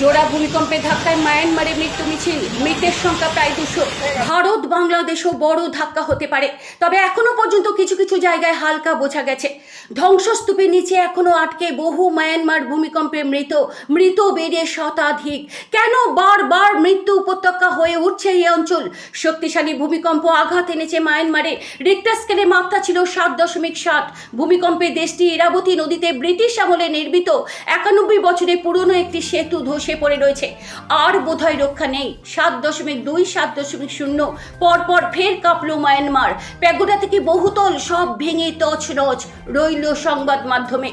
জোড়া ভূমিকম্পে ধাক্কায় মায়ানমারে মৃত্যু মিছিল। মৃতের সংখ্যা প্রায় দুশো। ভারত বাংলাদেশও বড় ধাক্কা হতে পারে। তবে এখনও পর্যন্ত কিছু কিছু জায়গায় হালকা বোঝা গেছে। ধ্বংসস্তূপের নিচে এখনও আটকে বহু মায়ানমার ভূমিকম্পে মৃত। মৃত বেড়ে শতাধিক। কেন বারবার মৃত্যু উপত্যকা হয়ে উঠছে এই অঞ্চল? শক্তিশালী ভূমিকম্প আঘাত এনেছে মায়ানমারে। রিক্টার স্কেলে মাত্রা ছিল সাত দশমিক সাত। ভূমিকম্পে দেশটি ইরাবতী নদীতে ব্রিটিশ আমলে নির্মিত। একানব্বই বছরে পুরনো একটি সেতু ধসে পড়ে রয়েছে। আর বোধহয় রক্ষা নেই। সাত দশমিক দুই, সাত দশমিক শূন্য। পরপর ফের কাঁপল মায়ানমার। প্যাগোডা থেকে বহুতল সব ভেঙে তছনছ রইল সংবাদ মাধ্যমে।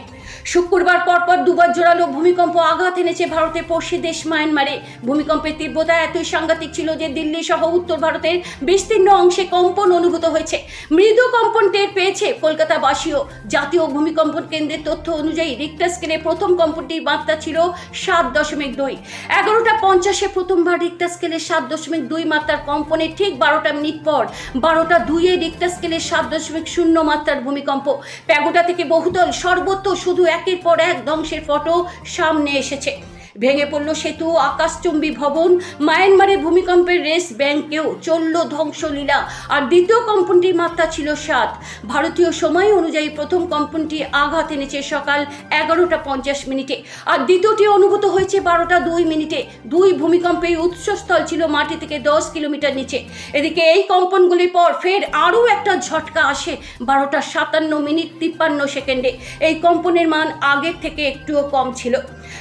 শুক্রবার পরপর দুবার জোরালো ভূমিকম্প আঘাত এনেছে ভারতের পড়শি দেশ মায়ানমারে। ভূমিকম্পের তীব্রতা এতই সাংঘাতিক ছিল যে দিল্লি সহ উত্তর ভারতের বিস্তীর্ণ অংশে কম্পন অনুভূত হয়েছে। মৃদু কম্পন টের পেয়েছে কলকাতাবাসীও। জাতীয় ভূমিকম্পন কেন্দ্রের তথ্য অনুযায়ী রিক্টার স্কেলে প্রথম কম্পনটির মাত্রা ছিল সাত দশমিক দুই। এগারোটা পঞ্চাশে প্রথমবার রিক্টার স্কেলে সাত দশমিক দুই মাত্রার কম্পনের ঠিক বারোটা মিনিট পর বারোটা দুইয়ে রিক্টার স্কেলে সাত দশমিক শূন্য মাত্রার ভূমিকম্প। প্যাগোডা থেকে বহুতল সর্বত্র শুধু একের পর এক ধ্বংসের ফটো সামনে এসেছে। ভেঙে পড়ল সেতু, আকাশচুম্বী ভবন মায়ানমারের ভূমিকম্পের রেস ব্যাংকেও চলল ধ্বংসলীলা। আর দ্বিতীয় কম্পনটির মাত্রা ছিল সাত। ভারতীয় সময় অনুযায়ী প্রথম কম্পনটি আঘাত এনেছে সকাল এগারোটা পঞ্চাশ মিনিটে। আর দ্বিতীয়টি অনুভূত হয়েছে বারোটা দুই মিনিটে। দুই ভূমিকম্পে উৎসস্থল ছিল মাটি থেকে দশ কিলোমিটার নিচে। এদিকে এই কম্পনগুলির পর ফের আরও একটা ঝটকা আসে বারোটা সাতান্ন মিনিট তিপ্পান্ন সেকেন্ডে। এই কম্পনের মান আগের থেকে একটুও কম ছিল।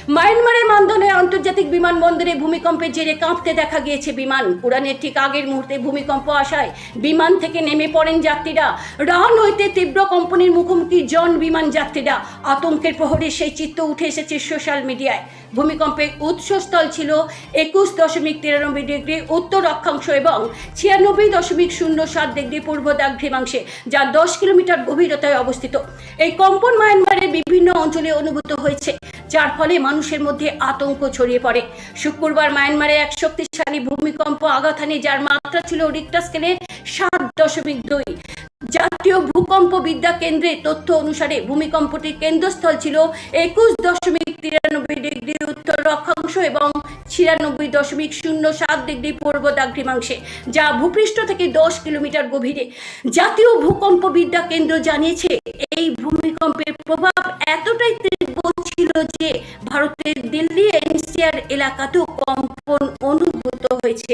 মায়ানমারের মানদনে আন্তর্জাতিক বিমানবন্দরে ভূমিকম্পের জেরে কাঁপতে দেখা গিয়েছে বিমান। উড়ানের ঠিক আগের মুহূর্তে ভূমিকম্প আসায় বিমান থেকে নেমে পড়েন যাত্রীরা। রান হইতে তীব্র কম্পনের মুখোমুখি জন বিমান যাত্রীরা। আতঙ্কের প্রহরে সেই চিত্র উঠে এসেছে সোশ্যাল মিডিয়ায়। ভূমিকম্পের উৎসস্থল ছিল একুশ দশমিক তিরানব্বই ডিগ্রি উত্তর অক্ষাংশ এবং ছিয়ানব্বই দশমিক শূন্য সাত ডিগ্রি পূর্ব দ্রাঘিমাংশে যা দশ কিলোমিটার গভীরতায় অবস্থিত। এই কম্পন মায়ানমারের বিভিন্ন অঞ্চলে অনুভূত হয়েছে। যার ফলে মানুষের মধ্যে আতঙ্ক ছড়িয়ে পড়ে। শুক্রবার মায়ানমারে এক শক্তিশালী ভূমিকম্প আঘাত হানে, যার মাত্রা ছিল রিক্টার স্কেলে সাত দশমিক দুই। জাতীয় ভূকম্প বিদ্যা কেন্দ্রের তথ্য অনুসারে ভূমিকম্পটির কেন্দ্রস্থল ছিল একুশ দশমিক তিরানব্বই ডিগ্রি উত্তর অক্ষাংশ এবং ছিয়ানব্বই দশমিক শূন্য সাত ডিগ্রি পূর্ব দ্রাঘিমাংশে যা ভূপৃষ্ঠ থেকে দশ কিলোমিটার গভীরে। জাতীয় ভূকম্প বিদ্যা কেন্দ্র জানিয়েছে, এই ভূমিকম্পের প্রভাব এতটাই তীব্র টেনিসিয়ার এলাকাতেও কম্পন অনুভূত হয়েছে।